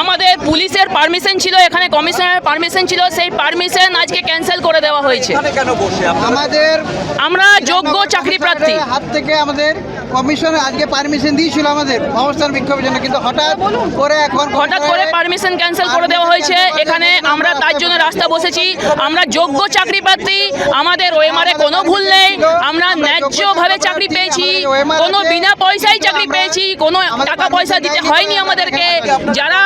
আমাদের পুলিশের পারমিশন ছিল এখানে কমিশনারের পারমিশন ছিল সেই পারমিশন আজকে ক্যান্সেল করে দেওয়া হয়েছে। আমাদের আমরা যোগ্য চাকরি প্রার্থী। হাত থেকে আমাদের কমিশন আজকে পারমিশন দিয়েছিল আমাদের অবস্থান বিক্ষোভের জন্য কিন্তু হঠাৎ করে এখন হঠাৎ করে পারমিশন ক্যান্সেল করে দেওয়া হয়েছে। এখানে আমরা তার জন্য রাস্তা বসেছি। আমরা যোগ্য চাকরি প্রার্থী। আমাদের ওএমআরে কোনো ভুল নেই। আমরা ন্যায্যভাবে চাকরি পেয়েছি। কোনো বিনা পয়সা পেয়েছি কোনো টাকা পয়সা দিতে হয়নি আমাদেরকে। যারা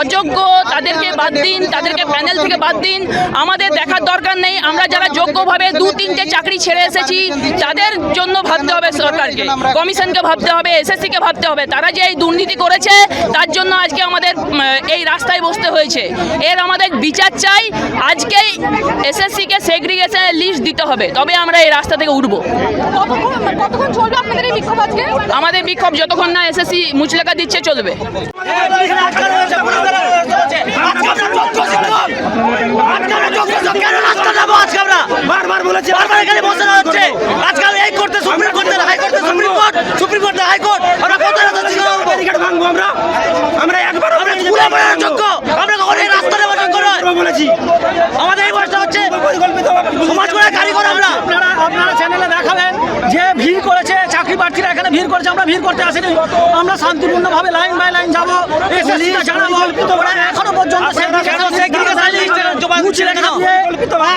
অযোগ্য তাদেরকে বাদ দিন তাদেরকে প্যানেল থেকে বাদ দিন। আমাদের দেখার দরকার নেই। আমরা যারা যোগ্যভাবে দু তিনটে চাকরি ছেড়ে এসেছি তাদের জন্য ভাবতে হবে সরকারকে। কমিশনকে ভাবতে হবে এসএসসিকে ভাবতে হবে। তারা যে এই দুর্নীতি করেছে তার জন্য আজকে আমাদের এই রাস্তায় বসতে হয়েছে। এর আমাদের বিচার চাই। আজকেই এসএসসিকে সেগ্রিগেশনের লিস্ট দিতে হবে তবে আমরা এই রাস্তা থেকে উঠবো। কতক্ষণ কতক্ষণ চলবে আপনাদের এই বিক্ষোভ আজকে? আমাদের বিক্ষোভ যতক্ষণ না এসএসসি মুচলেখা দিচ্ছে চলবে। বারবার বলেছি বারবার এখানে বসানো হচ্ছে আজকাল এই করতে সুপ্রিম কোর্টে হাই কোর্টে সুপ্রিম কোর্ট সুপ্রিম কোর্টে হাই কোর্ট আমরা কত রাস্তা ছিল ব্যারিকেড ভাঙবো আমরা আমরা একবার আমরা স্কুলে পড়ার যোগ্য আমরা কখনো এই রাস্তা নেওয়ার যোগ্য নয় বলেছি আমাদের এই বয়সটা হচ্ছে সমাজ করে কারিগর আমরা আপনারা আপনারা চ্যানেলে দেখাবেন যে ভিড় করেছে চাকরি প্রার্থীরা এখানে ভিড় করেছে আমরা ভিড় করতে আসিনি। আমরা শান্তিপূর্ণভাবে লাইন বাই লাইন যাব। এখনও পর্যন্ত?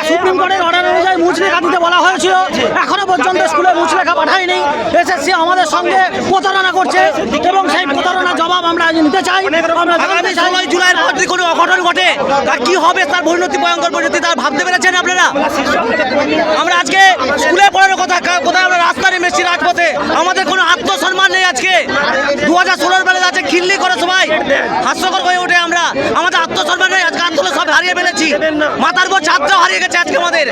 সুপ্রিম কোর্টের অর্ডার অনুযায়ী মুচলেখা দিতে বলা হয়েছিল। এখনও পর্যন্ত স্কুলে মুচলেখা পাঠায়নি। এসএসসি আমাদের সঙ্গে প্রতারণা করছে এবং সেই প্রতারণার জবাব আমরা আজ নিতে চাই। আমরা আগামী ষোলোই জুলাইয়ের পর যদি কোনো অঘটন ঘটে তার কি হবে তার পরিণতি ভয়ঙ্কর পরিণতি তার ভাবতে পেরেছেন আপনারা? আমরা স্কুলে পড়ানোর কথা কোথায় আমরা রাস্তা নেমেছি রাজপথে? আমাদের কোনো আত্মসম্মান নেই আজকে। দু হাজার ষোলোর বেলা আছে খিল্লি করে সবাই হাস্যকর হয়ে ওঠে আমরা। আমাদের আত্মসম্মান নেই, আজকে আত্মসম্মান সব হারিয়ে ফেলেছি। মাথার পর ছাত্র হারিয়ে গেছে আজকে আমাদের।